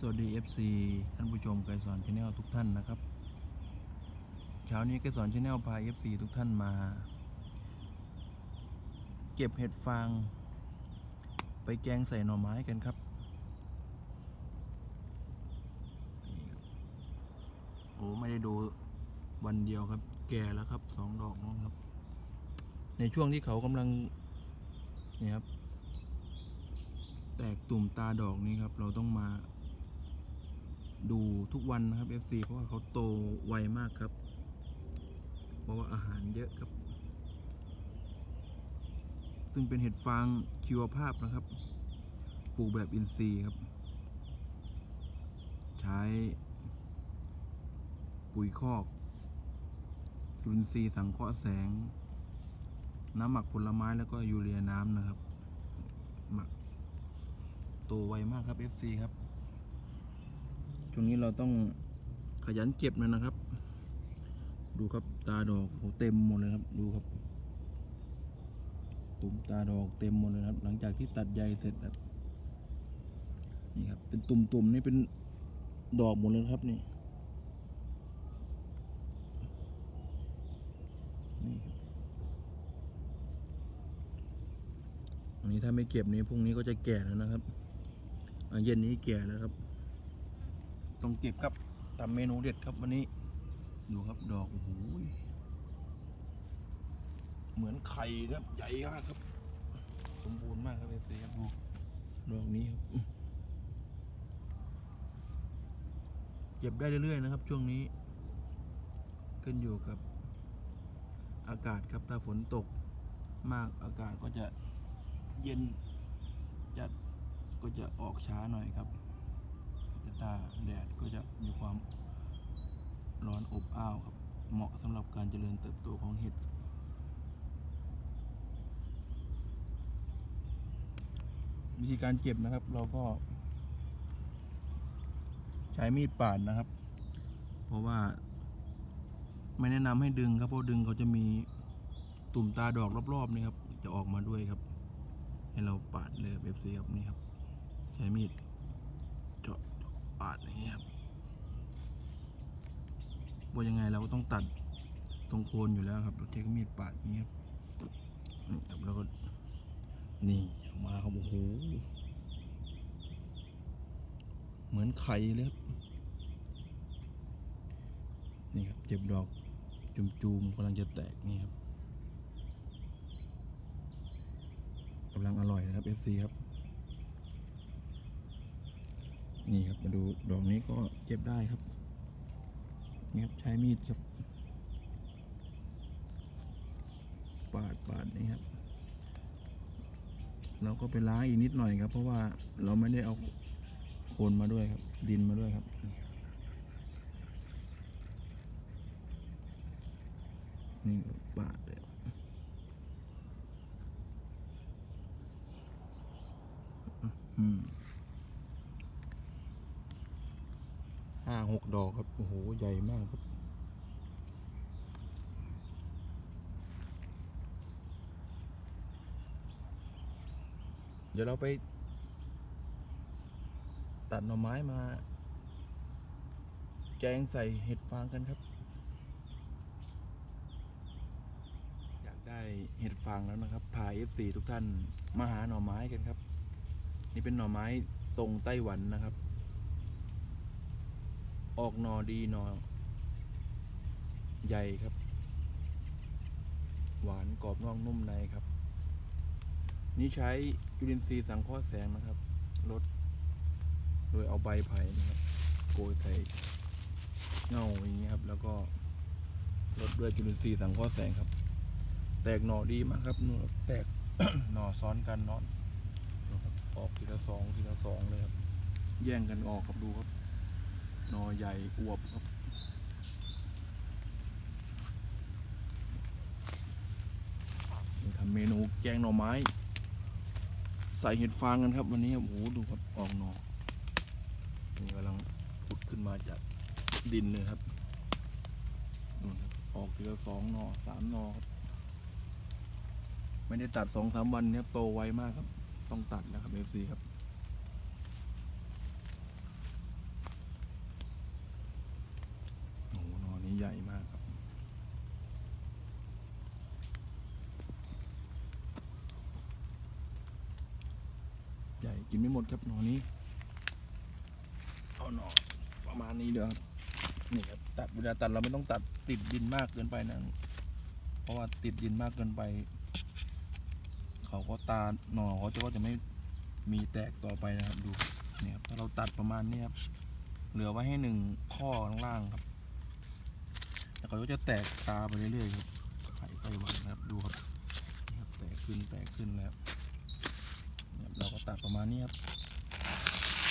สวัสดี FC ท่านผู้ชมไกรสอนชาแนลทุกท่านนะครับเช้านี้ไกรสอนชาแนลพา FC ทุกท่านมา เก็บเห็ดฟาง ไปแกงใส่หน่อไม้กันครับนี่ครับโอ้ไม่ได้ดูวันเดียวครับ แก่แล้วครับสองดอกน้องครับ ในช่วงที่เขากำลังนี่ครับ แตกตุ่มตาดอกนี้ครับ เราต้องมา ดูทุกวันนะครับ FC เพราะว่าเขาโตไวมากครับ เพราะว่าอาหารเยอะครับ ซึ่งเป็นเห็ดฟางชีวภาพนะครับ ปลูกแบบอินทรีย์ครับ ใช้ ปุ๋ยคอกจุลินทรีย์สังเคราะห์แสง น้ำหมักผลไม้แล้วก็ยูเรียน้ำนะครับ หมักโตไวมากครับ FC ครับ ช่วงนี้เราต้องขยันเก็บน่อยนะครับ ดูครับตาดอกเขาเต็มหมดเลยครับ ดูครับ ตุ่มตาดอกเต็มหมดเลยครับ หลังจากที่ตัดใยเสร็จครับนี่ครับ เป็นตุ่มๆนี่เป็นดอกหมดเลยครับนี่นี่ครับอันนี้ถ้าไม่เก็บนี้พรุ่งนี้ก็จะแก่แล้วนะครับอะเย็นนี้แก่แล้วครับ ต้องเก็บครับทำเมนูเด็ดครับวันนี้ ดูครับดอกโอ้โหเหมือนไข่ครับใหญ่มากครับ สมบูรณ์มากครับเอฟซีครับดูดอกนี้ครับเก็บได้เรื่อยๆนะครับ ช่วงนี้ ขึ้นอยู่กับอากาศครับถ้าฝนตกมากอากาศก็จะเย็นจัดก็จะออกช้าหน่อยครับ แต่ตาแดดก็จะมีความร้อนอบอ้าวครับเหมาะสำหรับการเจริญเติบโตของเห็ดวิธีการเก็บนะครับ เราก็ ใช้มีดปาดนะครับ เพราะว่า ไม่แนะนำให้ดึงครับเพราะดึงเขาจะมีตุ่มตาดอกรอบๆนี่ครับ จะออกมาด้วยครับ ให้เราปาดเลยเอฟซีครับนี่ครับ ใช้มีด เจาะเจาะปาดอย่างนี้ครับ ว่ายังไงเราก็ต้องตัดตรงโคนอยู่แล้วครับเราใช้มีดปาดอย่างนี้ครับนี่ครับแล้วก็นี่ออกมาครับโอ้โหเหมือนไข่เลยครับนี่ครับเจ็บดอกจุ่มๆกำลังจะแตกนี่ครับกำลังอร่อยนะครับ FC ครับ นี่ครับมาดูดอกนี้ก็เก็บได้ครับ นี่ครับใช้มีดครับปาดปาดนี่ครับ เราก็ไปล้างอีกนิดหน่อยครับ เพราะว่าเราไม่ได้เอาโคลนมาด้วยครับ ดินมาด้วยครับนี่ครับดเลยอืม ห้าหกดอกครับ โอ้โห ใหญ่มากครับ เดี๋ยวเราไป ตัดหน่อไม้มา แกงใส่เห็ดฟางกันครับ อยากได้เห็ดฟางแล้วนะครับ พา F4 ทุกท่านมาหาหน่อไม้กันครับ นี่เป็นหน่อไม้ตรงไต้หวันนะครับ ออกหนอดีหนอใหญ่ครับ หวานกรอบนอกนุ่มในครับ นี่ใช้จุลินทรีย์สังเคราะห์แสงนะครับลดโดยเอาใบไผ่นะครับโกยใส่เงาอย่างนี้ครับ แล้วก็ลดด้วยจุลินทรีย์สังเคราะห์แสงครับ แตกหน่อดีมากครับนูแตกหน่อซ้อนกันนอนนะครับออกทีละสองทีละสองเลยครับ แย่งกันออกครับดูครับ นอใหญ่อวบครับนี่ทำเมนูแกงหน่อไม้ ใส่เห็ดฟางกันครับวันนี้โอ้โหดูครับออกหนอนี่กำลังขุดขึ้นมาจากดินเลยครับนู่นครับออกทีละสองหนอสามหนอครับไม่ได้ตัดสองสามวันเนี่ยโตไวมากครับ ต้องตัดนะครับเอฟซีครับ กินไม่หมดครับหนอนี้เอาหนอประมาณนี้เด้อครับนี่ครับตัดเวลาตัดเราไม่ต้องตัดติดดินมากเกินไปนะเพราะว่าติดดินมากเกินไป เขาก็ตาหนอเขาจะก็จะไม่มีแตกต่อไปนะครับดูนี่ครับถ้าเราตัดประมาณนี้ครับเหลือไว้ให้หนึ่งข้อข้างล่างครับแล้วเขาก็จะแตกตาไปเรื่อยๆครับไข่ไต้หวันนะครับดูครับแตกขึ้นแตกขึ้นแล้ว เราก็ตัดประมาณนี้ครับ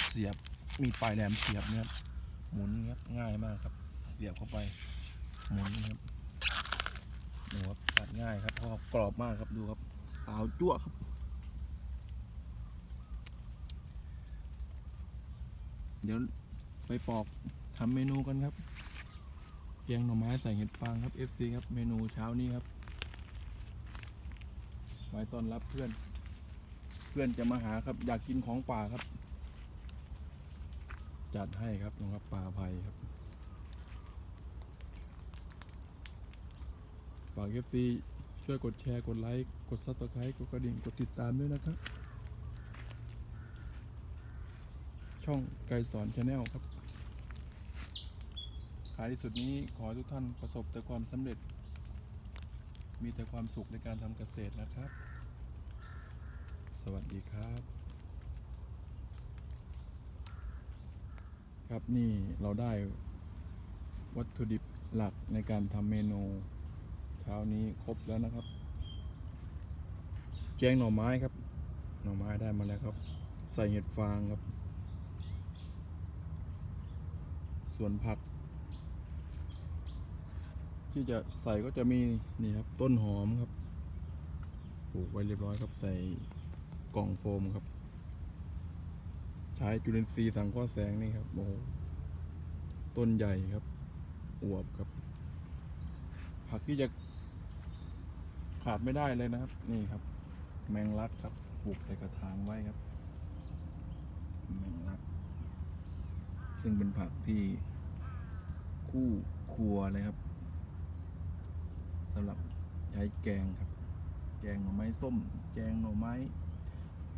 เสียบมีปลายแหลมเสียบเนี่ยครับหมุนครับง่ายมากครับ เสียบเข้าไปหมุนครับดูครับตัดง่ายครับเพราะกรอบมากครับดูครับขาวจั่วครับเดี๋ยวไปปอกทำเมนูกันครับแกงหน่อไม้ใส่เห็ดฟางครับ FC ครับเมนูเช้านี้ครับ ไว้ต้อนรับเพื่อน พื่อนจะมาหาครับ อยากกินของป่าครับ จัดให้ครับนะครับปลาภัยครับฝาก FC ช่วยกดแชร์ กดไลค์ กดซับสไครต์กดกระดิ่ง กดติดตามด้วยนะครับ ช่องไกรสอนชาแนลครับท้ายที่สุดนี้ขอทุกท่านประสบแต่ความสำเร็จ มีแต่ความสุขในการทำเกษตรนะครับ วัสดีครับ ครับนี่เราได้วัตถุดิบหลักในการทำเมนูเช้านี้ครบแล้วนะครับ แกงหน่อไม้ครับ หน่อไม้ได้มาแล้วครับ ใส่เห็ดฟางครับ ส่วนผัก ที่จะใส่ก็จะมีนี่ครับต้นหอมครับปลูกไว้เรียบร้อยครับใส่ กล่องโฟมครับ ใช้จุลินทรีย์สังเคราะห์แสงนี่ครับโอ้โหต้นใหญ่ครับ อวบครับ ผักที่จะขาดไม่ได้เลยนะครับ นี่ครับ แมงลักครับปลูกในกระถางไว้ครับ แมงลัก ซึ่งเป็นผักที่คู่ครัวเลยครับสำหรับใช้แกงครับ แกงหน่อไม้ส้ม แกงหน่อไม้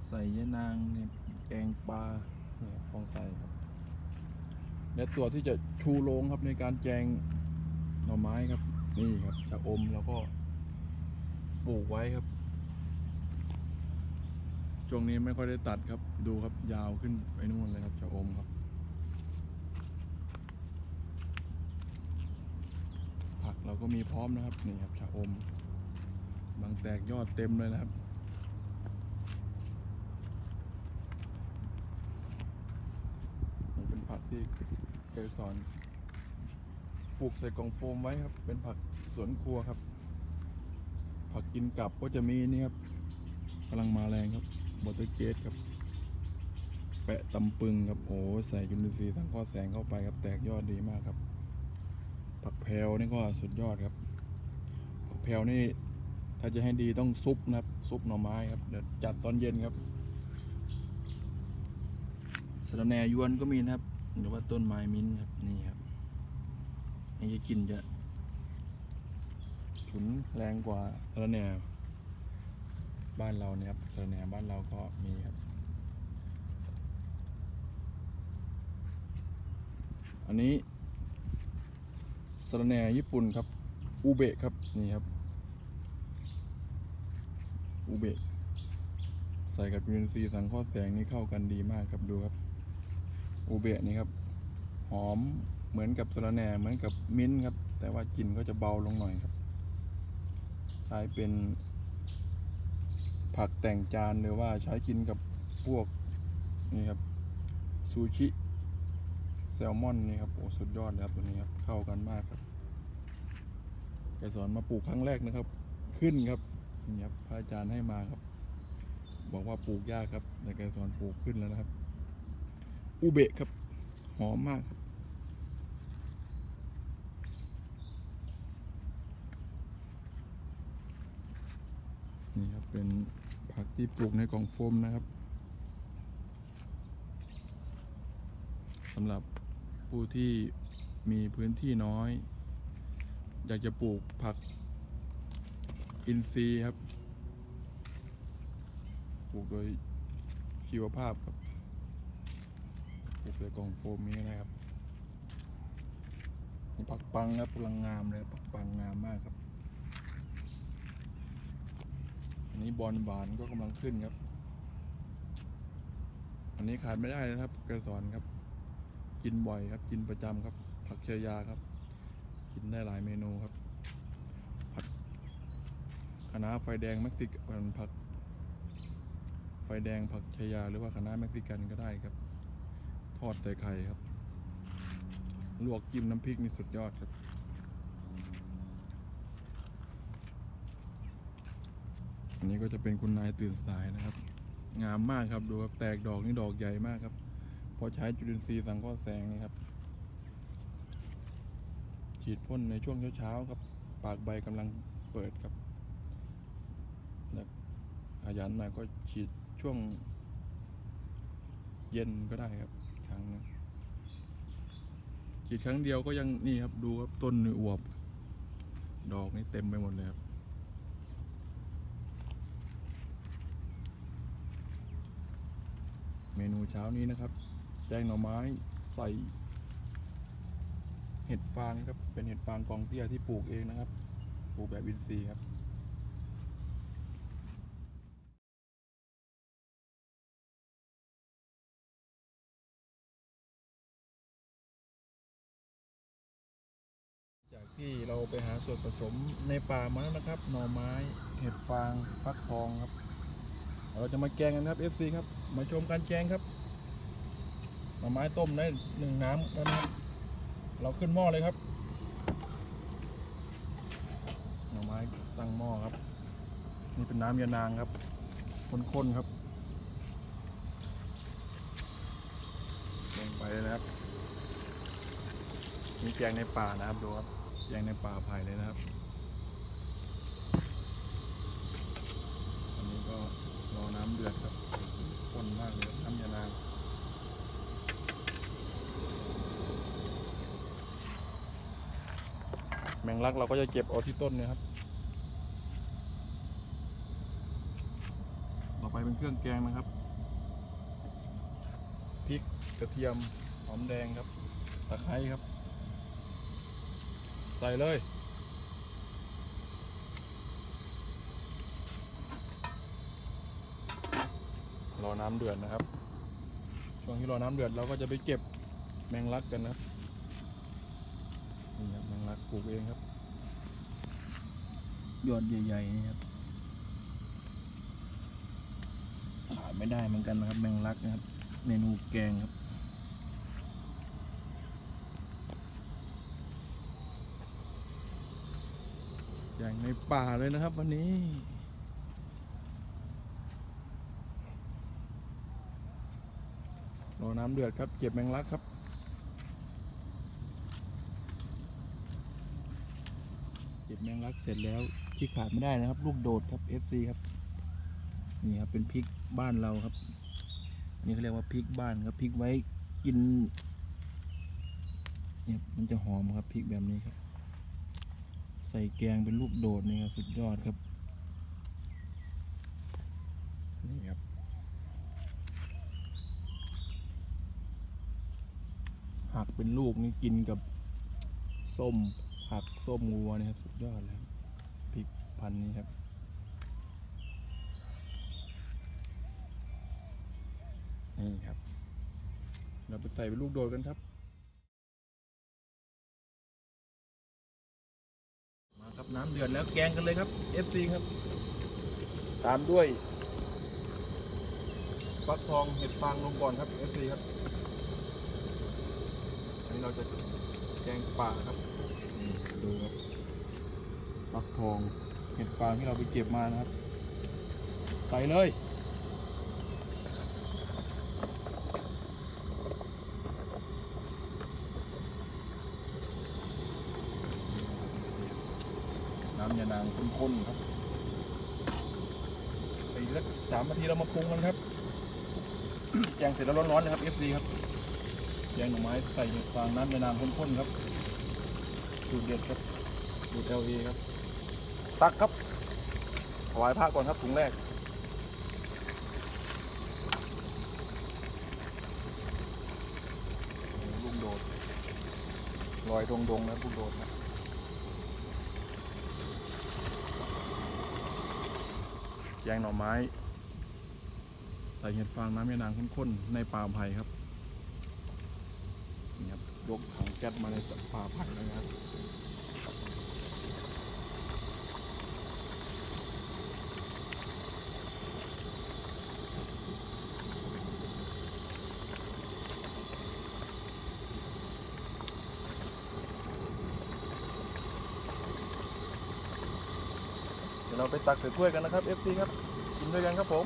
ใส่ยะนางเนี่ยแกงปลาเนี่ยฟองใส่ครับและตัวที่จะชูโรงครับในการแจงหน่อไม้ครับ นี่ครับจะอมแล้วก็ปลูกไว้ครับ ช่วงนี้ไม่ค่อยได้ตัดครับ ดูครับยาวขึ้นไปนู่นเลยครับจะอมครับผักเราก็มีพร้อมนะครับนี่ครับชะอม บางแตกยอดเต็มเลยนะครับ นี่เป็นผัก ที่เคยสอนปลูกใส่กล่องโฟมไว้ครับ เป็นผักสวนครัวครับ ผักกินกลับก็จะมีนี่ครับกำลังมาแรงครับบอเตอร์เกตครับ แปะตำปึงครับโอ้ใส่จุลินทรีย์สังเคราะห์แสงเข้าไปครับ แตกยอดดีมากครับ ผักแพรวนี่ก็สุดยอดครับ ผักแพรวนี่ถ้าจะให้ดีต้องซุปนะครับซุปหน่อไม้ครับเดี๋ยวจัดตอนเย็นครับสะระแหน่ยวนก็มีนะครับ หรือว่าต้นไม้มิ้นท์ครับนี่ครับนี่จะกินจะฉุนแรงกว่าสะระแหน่บ้านเราเนี่ยครับสะระแหน่บ้านเราก็มีครับ อันนี้สะระแหน่ญี่ปุ่นครับ อูเบะครับนี่ครับ อูเบะใส่กับจุลินทรีสังเคราะห์แสงนี่เข้ากันดีมากครับดูครับ อูเบะนี่ครับ หอมเหมือนกับสระแหน่เหมือนกับมิ้นท์ครับ แต่ว่ากลิ่นก็จะเบาลงหน่อยครับใช้เป็น ผักแต่งจานหรือว่าใช้กินกับพวกนี่ครับซูชิแซลมอนนี่ครับโอ้สุดยอดเลยครับตัวนี้ครับเข้ากันมากครับแกสอนมาปลูกครั้งแรกนะครับ ขึ้นครับนี่ครับพระอาจารย์ให้มาครับ บอกว่าปลูกยากครับ แต่แกสอนปลูกขึ้นแล้วนะครับ อุเบะครับ หอมมากครับนี่ครับ เป็นผักที่ปลูกในกล่องโฟมนะครับสำหรับผู้ที่มีพื้นที่น้อย อยากจะปลูกผักอินทรีย์ครับ ปลูกโดยชีวภาพครับ กในกล่องโฟมนี้นะครับนี่ผักปังครับกำลังงามเลยผักปังงามมากครับ อันนี้บอลบานก็กำลังขึ้นครับ อันนี้ขาดไม่ได้นะครับ กระสอนครับ กินบ่อยครับ กินประจำครับ ผักเชยาครับ กินได้หลายเมนูครับ ผัดคะน้าไฟแดงเม็กซิกันผักไฟแดงผักชายาหรือว่าคะน้าเม็กซิกันก็ได้ครับ ทอดใส่ไข่ครับ ลวกจิ้มน้ำพริกนี่สุดยอดครับ อันนี้ก็จะเป็นคุณนายตื่นสายนะครับ งามมากครับดูครับแตกดอกนี่ดอกใหญ่มากครับ พอใช้จุลินทรีย์สังเคราะห์แสงนี่ครับ ฉีดพ่นในช่วงเช้าๆครับ ปากใบกำลังเปิดครับขยันหน่อยก็ฉีดช่วงเย็นก็ได้ครับ ครั้งนะฉีดครั้งเดียวก็ยังนี่ครับดูครับต้นนี่อวบ ดอกนี่เต็มไปหมดเลยครับเมนูเช้านี้นะครับ แกงหน่อไม้ใส่เห็ดฟางครับ เป็นเห็ดฟางกองเตี้ยที่ปลูกเองนะครับ ปลูกแบบอินทรีย์ครับ ที่เราไปหาส่วนผสมในป่ามาแล้วนะครับ หน่อไม้เห็ดฟางฟักทองครับ เราจะมาแกงกันครับ FC ครับ มาชมการแกงครับ หน่อไม้ต้มได้หนึ่งน้ำแล้วนะครับเราขึ้นหม้อเลยครับ หน่อไม้ตั้งหม้อครับ นี่เป็นน้ำยานางครับข้นๆครับลงไปเลยนะครับนี่แกงในป่านะครับดูครับ แกงในป่าไผ่เลยนะครับอันนี้ก็รอน้ำเดือดครับข้นมากเลยน้ำยานางแมงลักเราก็จะเก็บเอาที่ต้นเนะครับ ต่อไปเป็นเครื่องแกงนะครับ พริกกระเทียมหอมแดงครับ ตะไคร้ครับ ใส่เลยรอน้ำเดือดนะครับ ช่วงที่รอน้ำเดือดเราก็จะไปเก็บแมงลักกันนะครับนี่ครับแมงลักปลูกเองครับยอดใหญ่ๆนี่ครับขาดไม่ได้เหมือนกันนะครับ แมงลักนะครับ เมนูแกงครับ อย่างในป่าเลยนะครับวันนี้ รอน้ำเดือดครับ เก็บแมงลักครับเก็บแมงลักเสร็จแล้วที่ขาดไม่ได้นะครับ ลูกโดดครับ FC ครับนี่ครับเป็นพริกบ้านเราครับ นี่เขาเรียกว่าพริกบ้านครับพริกไว้กินเนี่ยมันจะหอมครับพริกแบบนี้ครับ ใส่แกงเป็นลูกโดดนี่ครับสุดยอดครับ นี่ครับ หักเป็นลูกนี่กินกับส้มผักส้มงัวนี่ครับ สุดยอดเลยพริกพันนี้ครับนี่ครับ เราไปใส่เป็นลูกโดดกันครับ น้ำเดือดแล้วแกงกันเลยครับ FC ครับ ตามด้วยฟักทองเห็ดฟางลงก่อนครับ FC ครับอันนี้เราจะแกงป่าครับนี่ดูครับฟักทองเห็ดฟางที่เราไปเก็บมานะครับ ใส่เลยางข้นๆครับไปสักสามนาทีเรามาปรุงกันครับแกงเสร็จแล้วร้อนๆนะครับ FC ครับแกงหน่อไม้ใส่เห็ดฟางน้ำยานางข้นๆครับสูตรเด็ดครับสูตร LA ครับ ตักครับถวายพระก่อนครับถุงแรกลุงโดดลอยดงๆนะลูงโดดนะ งหน่อไม้ ใส่เห็ดฟางน้ำแม่นางข้นๆในป่าไผ่ครับนี่ครับยกถังแก๊สมาในป่าไผ่นะครับ เดี๋ยวเรา ไปตักใส่ถ้วยกันนะครับ FC ครับกินด้วยกันครับผม